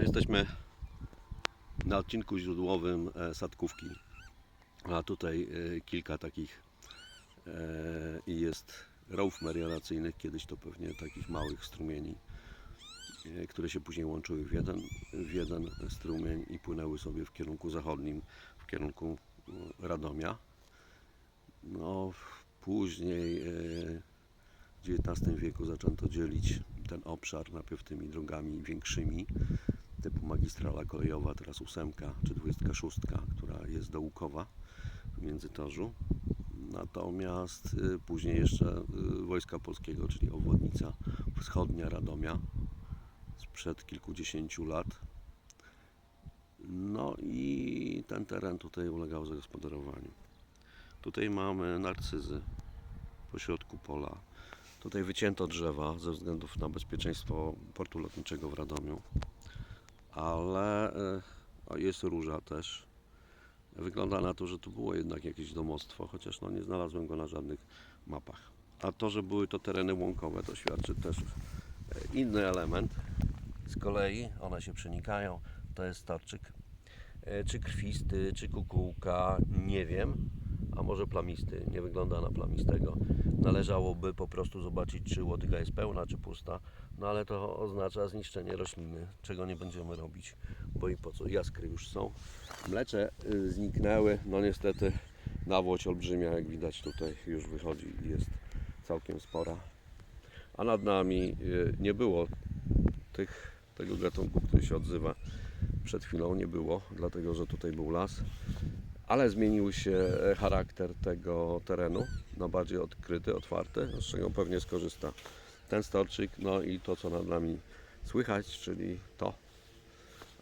No, jesteśmy na odcinku źródłowym e, Sadkówki. A tutaj e, kilka takich e, i jest rowów melioracyjnych, kiedyś to pewnie takich małych strumieni, które się później łączyły w jeden, w jeden strumień i płynęły sobie w kierunku zachodnim, w kierunku Radomia. No, później w XIX wieku zaczęto dzielić ten obszar najpierw tymi drogami większymi, typu magistrala kolejowa, teraz ósemka czy 26, która jest do Łukowa w Międzytorzu. Natomiast y, później jeszcze y, Wojska Polskiego, czyli obwodnica wschodnia Radomia sprzed kilkudziesięciu lat. No i ten teren tutaj ulegał zagospodarowaniu. Tutaj mamy narcyzy po środku pola. Tutaj wycięto drzewa ze względów na bezpieczeństwo portu lotniczego w Radomiu. Ale e, jest róża też. Wygląda na to, że tu było jednak jakieś domostwo, chociaż no, nie znalazłem go na żadnych mapach. A to, że były to tereny łąkowe, to świadczy też e, inny element. Z kolei one się przenikają. To jest torczyk. E, Czy krwisty, czy kukułka, nie wiem. A może plamisty, nie wygląda na plamistego. Należałoby po prostu zobaczyć, czy łodyga jest pełna, czy pusta. No ale to oznacza zniszczenie rośliny, czego nie będziemy robić, bo i po co? Jaskry już są. Mlecze y, zniknęły, no niestety nawłoć olbrzymia, jak widać tutaj już wychodzi i jest całkiem spora. A nad nami y, nie było tych, tego gatunku, który się odzywa. Przed chwilą nie było, dlatego że tutaj był las ale zmienił się e, charakter tego terenu na bardziej odkryty, otwarty, z czego pewnie skorzysta ten storczyk, no i to, co nad nami słychać, czyli to,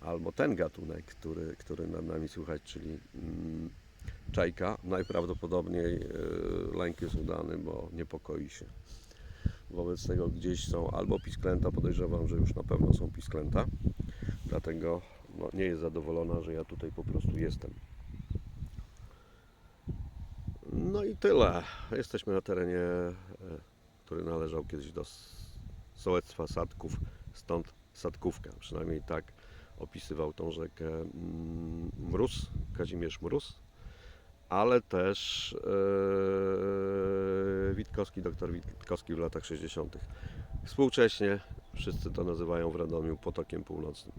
albo ten gatunek, który, który nad nami słychać, czyli mm, czajka, najprawdopodobniej e, lęk jest udany, bo niepokoi się. Wobec tego gdzieś są albo pisklęta, podejrzewam, że już na pewno są pisklęta, dlatego no, nie jest zadowolona, że ja tutaj po prostu jestem. No i tyle. Jesteśmy na terenie, e, który należał kiedyś do sołectwa Sadków, stąd Sadkówka. Przynajmniej tak opisywał tą rzekę mm, Mróz, Kazimierz Mróz, ale też e, Witkowski, doktor Witkowski w latach 60. Współcześnie wszyscy to nazywają w Radomiu Potokiem Północnym.